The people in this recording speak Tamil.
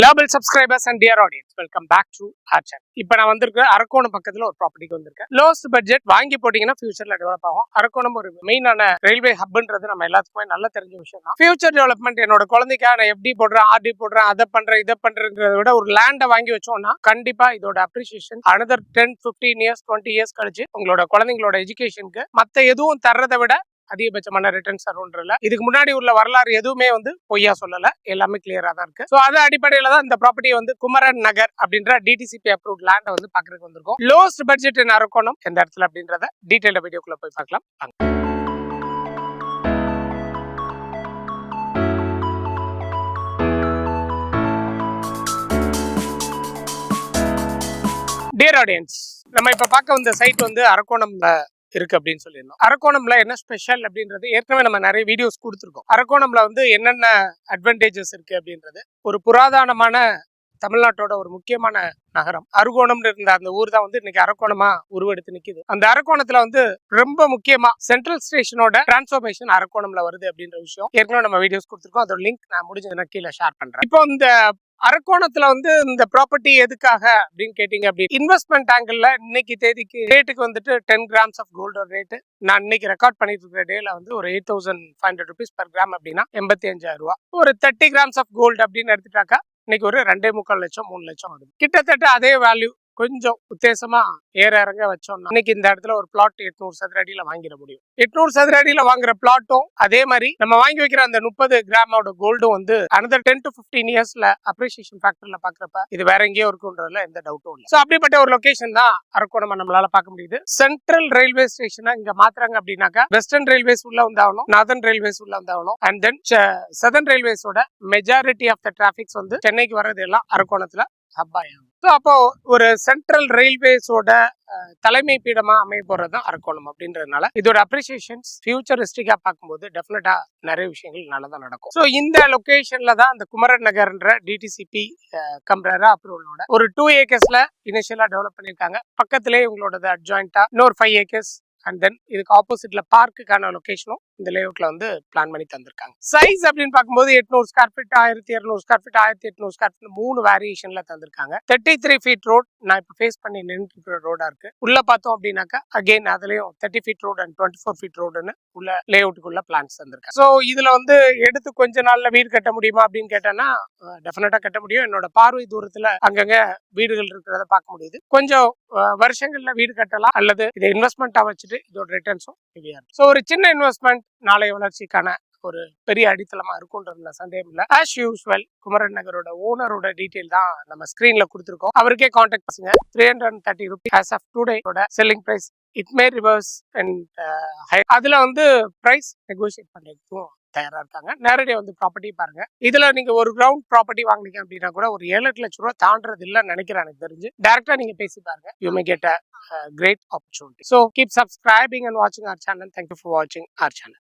Lovable subscribers and dear audience welcome back to our channel இப்போ நான் வந்திருக்க அரக்கோணம் பக்கத்தில் ஒரு ப்ராப்பர்ட்டிக்கு வந்திருக்கேன். லோஸ்ட் பட்ஜெட் வாங்கி போட்டிங்கன்னா ஃபியூச்சர்ல டெவலப் ஆகும். அரக்கோணம் ஒரு மெயினான ரயில்வே ஹப்ன்றது நம்ம எல்லாத்துக்குமே நல்லா தெரிஞ்ச விஷயம் தான். ஃபியூச்சர் டெவலப்மெண்ட் என்னோட குழந்தைக்காக நான் எப்படி போடுறேன் ஆர்டி போடுறேன் அதை பண்றேன் இதை பண்றேங்கிறத விட ஒரு லேண்டை வாங்கி வச்சோம்னா கண்டிப்பா இதோட appreciation another ten fifteen years twenty years கழிச்சு உங்களோட குழந்தைங்களோட எஜுகேஷனுக்கு மற்ற எதுவும் தர்றதை விட அதிகபட்சமான ரிட்டர்ன்ஸ் தரும்ன்றல இதுக்கு முன்னாடி உள்ள வரலாறு எதுவுமே வந்து பொய்யா சொல்லல. எல்லாமே கிளியரா தான் இருக்கு. ஸோ அது அடிப்படையில தான் இந்த ப்ராப்பர்ட்டி வந்து குமரன் நகர் அப்படின்ற டிடிசிபி அப்ரூவ் லேண்டை வந்து பாக்குறதுக்கு வந்திருக்கோம். லோஸ்ட் பட்ஜெட் நறுக்கணும் எந்த இடத்துல அப்படின்றத டீடைல்ட வீடியோக்குள்ள போய் பார்க்கலாம். வாங்க. டியர் ஆடியன்ஸ் நம்ம இப்ப பார்க்க வந்த சைட் வந்து அரக்கோணம்ல இருக்கு அப்படின்னு சொல்லியிருந்தோம் அரக்கோணம்ல என்ன ஸ்பெஷல் அப்படின்றது ஏற்கனவே நம்ம நிறைய வீடியோஸ் கொடுத்துருக்கோம். அரக்கோணம்ல வந்து என்னென்ன அட்வான்டேஜஸ் இருக்கு அப்படின்றது. ஒரு புராதனமான தமிழ்நாட்டோட ஒரு முக்கியமான நகரம். அருகோணம்னு இருந்த அந்த ஊர் தான் வந்து இன்னைக்கு அரக்கோணமா உருவெடுத்து நிக்குது. அந்த அரக்கோணத்துல வந்து ரொம்ப முக்கியமா சென்ட்ரல் ஸ்டேஷனோட டிரான்ஸ்ஃபர்மேஷன் அரக்கோணம்ல வருது அப்படின்ற விஷயம். ஏற்கனவே நம்ம வீடியோஸ் கொடுத்துருக்கோம். அதோட லிங்க் நான் முடிஞ்சதுன்னா கீழே ஷேர் பண்றேன். இப்போ இந்த அரக்கோணத்துல வந்து இந்த ப்ராப்பர்ட்டி எதுக்காக அப்படின்னு கேட்டீங்க அப்படின்னு இன்வெஸ்ட்மெண்ட் ஆங்கிள் இன்னைக்கு தேதிக்கு ரேட்டுக்கு வந்துட்டு ten grams of gold rate நான் இன்னைக்கு ரெக்கார்ட் பண்ணிட்டு இருக்கிற டேல வந்து ஒரு eight thousand five hundred rupees per gram அப்படின்னா எண்பத்தி அஞ்சாயிரம் ரூபா. ஒரு தேர்ட்டி கிராம்ஸ் ஆஃப் கோல்டு அப்படின்னு எடுத்துட்டாக்கா இன்னைக்கு ஒரு ரெண்டே முக்கால் லட்சம் மூணு லட்சம் வருது. கிட்டத்தட்ட அதே வேல்யூ கொஞ்சம் உத்தேசமா ஏற இறங்க வச்சோம்னா இன்னைக்கு இந்த இடத்துல ஒரு பிளாட் எட்நூறு சதுர அடியில வாங்கிட முடியும். எட்நூறு சதுர அடியில வாங்குற பிளாட்டும் அதே மாதிரி நம்ம வாங்கி வைக்கிற அந்த முப்பது கிராமோட கோல்டும் வந்து அனதர் டென் டு பிப்டீன் இயர்ஸ்ல அப்ரிசியேஷன் ஃபேக்டர்ல பாக்குறப்ப இது வேற எங்கேயோ இருக்குன்றதுல எந்த டவுட்டும் இல்லை. ஸோ அப்படிப்பட்ட ஒரு லொகேஷன் தான் அரக்கோணமா நம்மளால பார்க்க முடியுது. சென்ட்ரல் ரயில்வே ஸ்டேஷனை இங்க மாத்துறாங்க அப்படின்னாக்கா வெஸ்டர்ன் ரயில்வேஸ் உள்ள வந்தாகணும் நார்தன் ரயில்வேஸ் உள்ள வந்தாகணும் அண்ட் தென் சதர்ன் ரயில்வேஸோட மெஜாரிட்டி ஆஃப் த டிராபிக்ஸ் வந்து சென்னைக்கு வர்றது எல்லாம் அரக்கோணத்துல ஹப்பாயாகும் ஸோ அப்போ ஒரு சென்ட்ரல் ரயில்வேஸோட தலைமை பீடமா அமைய போறது தான் அரக்கோணம் அப்படின்றதுனால இதோட அப்ரிசியேஷன்ஸ் ஃபியூச்சரிஸ்டிக்கா பார்க்கும்போது டெஃபினட்டா நிறைய விஷயங்கள் நல்லதா நடக்கும். ஸோ இந்த லொகேஷன்ல தான் அந்த குமரன் நகர்ன்ற டிடிசிபி கம்ப்ரரா அப்ரூவலோட ஒரு டூ ஏக்கர்ஸ்ல இனிஷியலா டெவலப் பண்ணியிருக்காங்க. பக்கத்திலே உங்களோட அட்ஜாயிண்டா இன்னொரு ஃபைவ் ஏக்கர்ஸ் அண்ட் தென் இதுக்கு ஆப்போசிட்ல பார்க்குக்கான லொகேஷனும் இந்த லேஅவுட்ல வந்து பிளான் பண்ணி தந்திருக்காங்க. சைஸ் அப்படின்னு பார்க்கும்போது எட்நூறு ஸ்கொயர் ஃபீட் ஆயிரத்தி இரநூறு ஸ்கொயர் ஃபீட் ஆயிரத்தி எட்நூறு ஸ்கொயர் ஃபீட் மூணு வேரியேஷன்ல தந்திருக்காங்க. தேர்ட்டி த்ரீ ஃபீட் ரோட் நான் இப்போ ஃபேஸ் பண்ணி நின்று இருக்கிற ரோடா இருக்கு. உள்ள பார்த்தோம் அப்படின்னாக்கா அகைன் அதுலயும் thirty feet road and twenty four feet ரோடுன்னு உள்ள லேஅவுட்டுக்குள்ள பிளான்ஸ் தந்திருக்காங்க. ஸோ இதுல வந்து எடுத்து கொஞ்ச நாள்ல வீடு கட்ட முடியுமா அப்படின்னு கேட்டேன்னா டெஃபினட்டா கட்ட முடியும். என்னோட பார்வை தூரத்துல அங்கங்க வீடுகள் இருக்கிறத பார்க்க முடியுது. கொஞ்சம் வருஷங்கள்ல வீடு கட்டலாம் அல்லது இதை இன்வெஸ்ட்மெண்ட்டா வச்சுட்டு இதோட ரிட்டர்ன்ஸும் ஹெவியா இருக்கும். ஸோ ஒரு சின்ன இன்வெஸ்ட்மெண்ட் நாளைய வளர்ச்சிக்கான ஒரு பெரிய அடித்தளமா இருக்குன்றதுல சந்தேகம் இல்லை. ஆஸ் யூஸ்வல் குமரன் நகரோட ஓனரோட டீடைல் தான் நம்ம ஸ்கிரீன்ல கொடுத்துருக்கோம். அவருக்கே காண்டாக்ட் பண்ணுங்க. Three hundred and thirty rupees as of டூடேயோட selling price it may reverse and அதுல வந்து ப்ரைஸ் நெகோசியேட் பண்றதுக்கும் தயாராக இருக்காங்க. நேரடியாக வந்து ப்ராப்பர்ட்டி பாருங்க. இதுல நீங்க ஒரு கிரவுண்ட் ப்ராப்பர்ட்டி வாங்குனீங்க அப்படின்னா கூட ஒரு ஏழு எட்டு லட்ச ரூபா தாண்டது இல்லைன்னு நினைக்கிறேன் எனக்கு தெரிஞ்சு. டேரக்டா நீங்க பேசி பாருங்க. You may get a great opportunity so keep subscribing and வாட்சிங் ஆர் சேனல் தேங்க்யூ ஃபார் வாட்சிங் ஆர் சேனல்